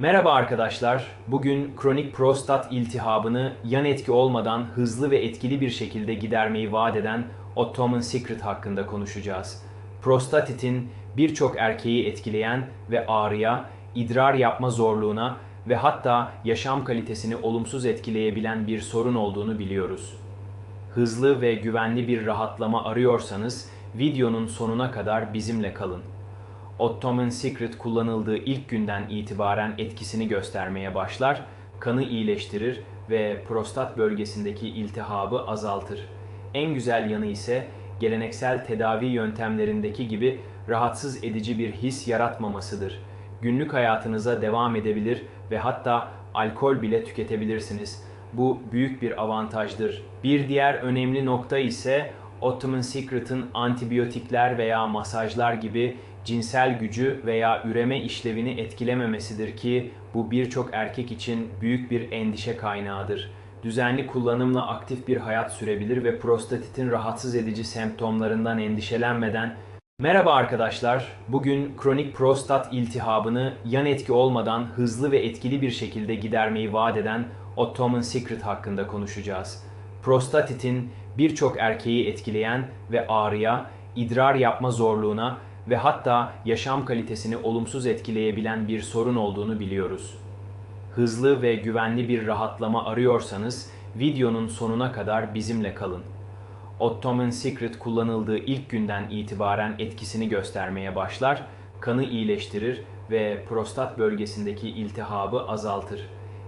Merhaba arkadaşlar. Bugün kronik prostat iltihabını yan etki olmadan hızlı ve etkili bir şekilde gidermeyi vaat eden Ottoman Secret hakkında konuşacağız. Prostatitin birçok erkeği etkileyen ve ağrıya, idrar yapma zorluğuna ve hatta yaşam kalitesini olumsuz etkileyebilen bir sorun olduğunu biliyoruz. Hızlı ve güvenli bir rahatlama arıyorsanız videonun sonuna kadar bizimle kalın. Ottoman Secret kullanıldığı ilk günden itibaren etkisini göstermeye başlar, kanı iyileştirir ve prostat bölgesindeki iltihabı azaltır. En güzel yanı ise geleneksel tedavi yöntemlerindeki gibi rahatsız edici bir his yaratmamasıdır. Günlük hayatınıza devam edebilir ve hatta alkol bile tüketebilirsiniz. Bu büyük bir avantajdır. Bir diğer önemli nokta ise Ottoman Secret'ın antibiyotikler veya masajlar gibi cinsel gücü veya üreme işlevini etkilememesidir ki bu birçok erkek için büyük bir endişe kaynağıdır. Düzenli kullanımla aktif bir hayat sürebilir ve prostatitin rahatsız edici semptomlarından endişelenmeden Merhaba arkadaşlar. Bugün kronik prostat iltihabını yan etki olmadan hızlı ve etkili bir şekilde gidermeyi vaat eden Ottoman Secret hakkında konuşacağız. Prostatitin birçok erkeği etkileyen ve ağrıya, idrar yapma zorluğuna ve hatta yaşam kalitesini olumsuz etkileyebilen bir sorun olduğunu biliyoruz. Hızlı ve güvenli bir rahatlama arıyorsanız videonun sonuna kadar bizimle kalın. Ottoman Secret kullanıldığı ilk günden itibaren etkisini göstermeye başlar, kanı iyileştirir ve prostat bölgesindeki iltihabı azaltır.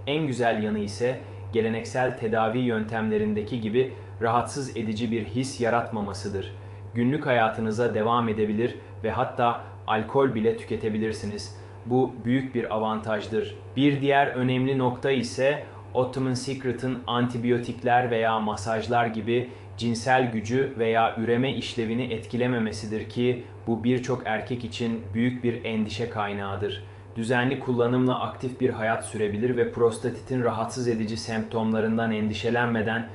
En güzel yanı ise geleneksel tedavi yöntemlerindeki gibi rahatsız edici bir his yaratmamasıdır. Günlük hayatınıza devam edebilir ve hatta alkol bile tüketebilirsiniz. Bu büyük bir avantajdır. Bir diğer önemli nokta ise Ottoman Secret'ın antibiyotikler veya masajlar gibi cinsel gücü veya üreme işlevini etkilememesidir ki bu birçok erkek için büyük bir endişe kaynağıdır. Düzenli kullanımla aktif bir hayat sürebilir ve prostatitin rahatsız edici semptomlarından endişelenmeden